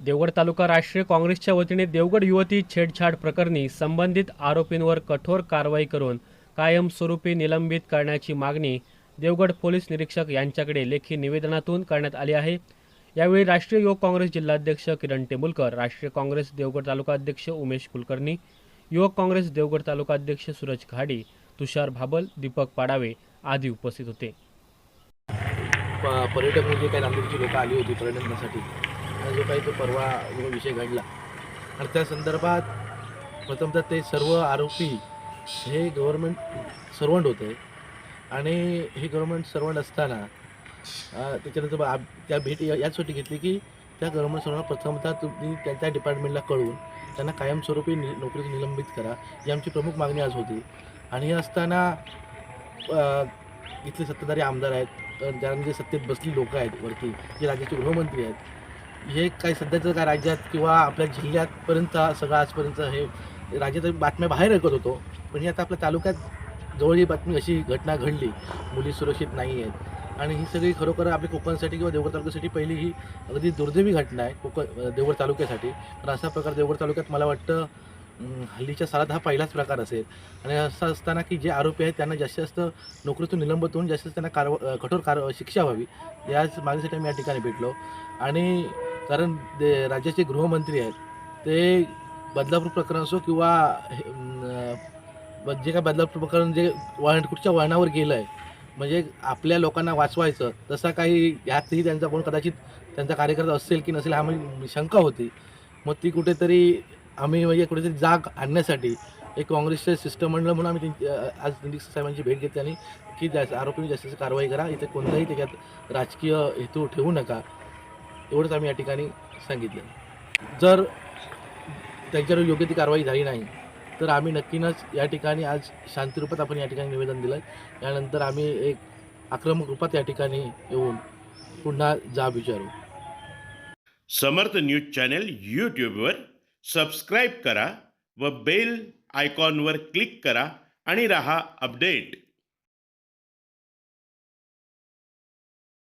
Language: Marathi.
देवगड तालुका राष्ट्रीय काँग्रेसच्या वतीने देवगड युवती छेडछाड प्रकरणी संबंधित आरोपींवर कठोर कारवाई करून कायमस्वरूपी निलंबित करण्याची मागणी देवगड पोलीस निरीक्षक यांच्याकडे लेखी निवेदनातून करण्यात आली आहे. यावेळी राष्ट्रीय युवक काँग्रेस जिल्हाध्यक्ष किरण टेंबुलकर राष्ट्रीय काँग्रेस देवगड तालुका अध्यक्ष उमेश कुलकर्णी युवक काँग्रेस देवगड तालुका अध्यक्ष सूरज घाडी तुषार भाबल दीपक पाडावे आदी उपस्थित होते. पर्यटक म्हणजे काही नांदेडची लोकं आली होती पर्यटनासाठी. जो काही तो परवा जो विषय घडला. आणि त्या संदर्भात प्रथमतः ते सर्व आरोपी हे गव्हर्मेंट सर्वंट होते. आणि हे गव्हर्मेंट सर्वंट असताना त्याच्यानंतर त्या भेट या- याचसाठी घेतली की त्या गव्हर्मेंट सर्वांना प्रथमतः तुम्ही त्या त्या डिपार्टमेंटला कळून त्यांना कायमस्वरूपी नि नोकरीतून निलंबित करा ही आमची प्रमुख मागणी आज होती. आणि हे असताना इथले सत्ताधारी आमदार आहेत तर ज्यांनी सत्तेत बसली लोकं आहेत वरती जे राज्याचे गृहमंत्री आहेत हे काही सध्याचं काय राज्यात किंवा आपल्या जिल्ह्यातपर्यंत सगळं आजपर्यंत हे राज्यात बातम्या बाहेर ऐकत होतो. पण ही आता आपल्या तालुक्यात जवळ ही बातमी अशी घटना घडली. मुली सुरक्षित नाही आहेत. आणि ही सगळी खरोखर आपल्या कोकणसाठी किंवा देवगड तालुक्यासाठी पहिली ही अगदी दुर्दैवी घटना आहे कोकण देवगड तालुक्यासाठी. तर असा प्रकार देवगड तालुक्यात मला वाटतं हल्लीच्या सालात हा पहिलाच प्रकार असेल. आणि असं असताना की जे आरोपी आहेत त्यांना जास्तीत जास्त नोकरीतून निलंबित होऊन जास्तीत जास्त त्यांना कारवा कठोर कार शिक्षा व्हावी. याच मागणीसाठी आम्ही या ठिकाणी भेटलो. आणि कारण दे राज्याचे गृहमंत्री आहेत ते बदलापूर प्रकरण असो किंवा हे, ब- जे काय बदलापूर प्रकरण जे वळण कुठच्या वळणावर गेलं आहे म्हणजे आपल्या लोकांना वाचवायचं तसा काही ह्यातही त्यांचा कोण कदाचित त्यांचा कार्यकर्ता असेल की नसेल हा म्हणजे शंका होती. मग ती कुठेतरी आम्ही म्हणजे कुठेतरी जाग आणण्यासाठी एक काँग्रेसचे शिष्टमंडळ म्हणून आम्ही त्यांची आज दिलीप साहेबांची भेट घेतली आणि की जास्त आरोपी जास्तीची कारवाई करा इथे कोणताही त्याच्यात राजकीय हेतू ठेवू नका. एवढंच आम्ही या ठिकाणी सांगितलं. जर त्यांच्यावर योग्य ती कारवाई झाली नाही तर आम्ही नक्कीनच या ठिकाणी आज शांतिरूपात आपण या ठिकाणी निवेदन दिलं यानंतर आम्ही एक आक्रमक रूपात या ठिकाणी येऊन पुन्हा जाब विचारू. समर्थ न्यूज चॅनल यूट्यूबवर सबस्क्राईब करा व बेल आयकॉनवर क्लिक करा आणि रहा अपडेट.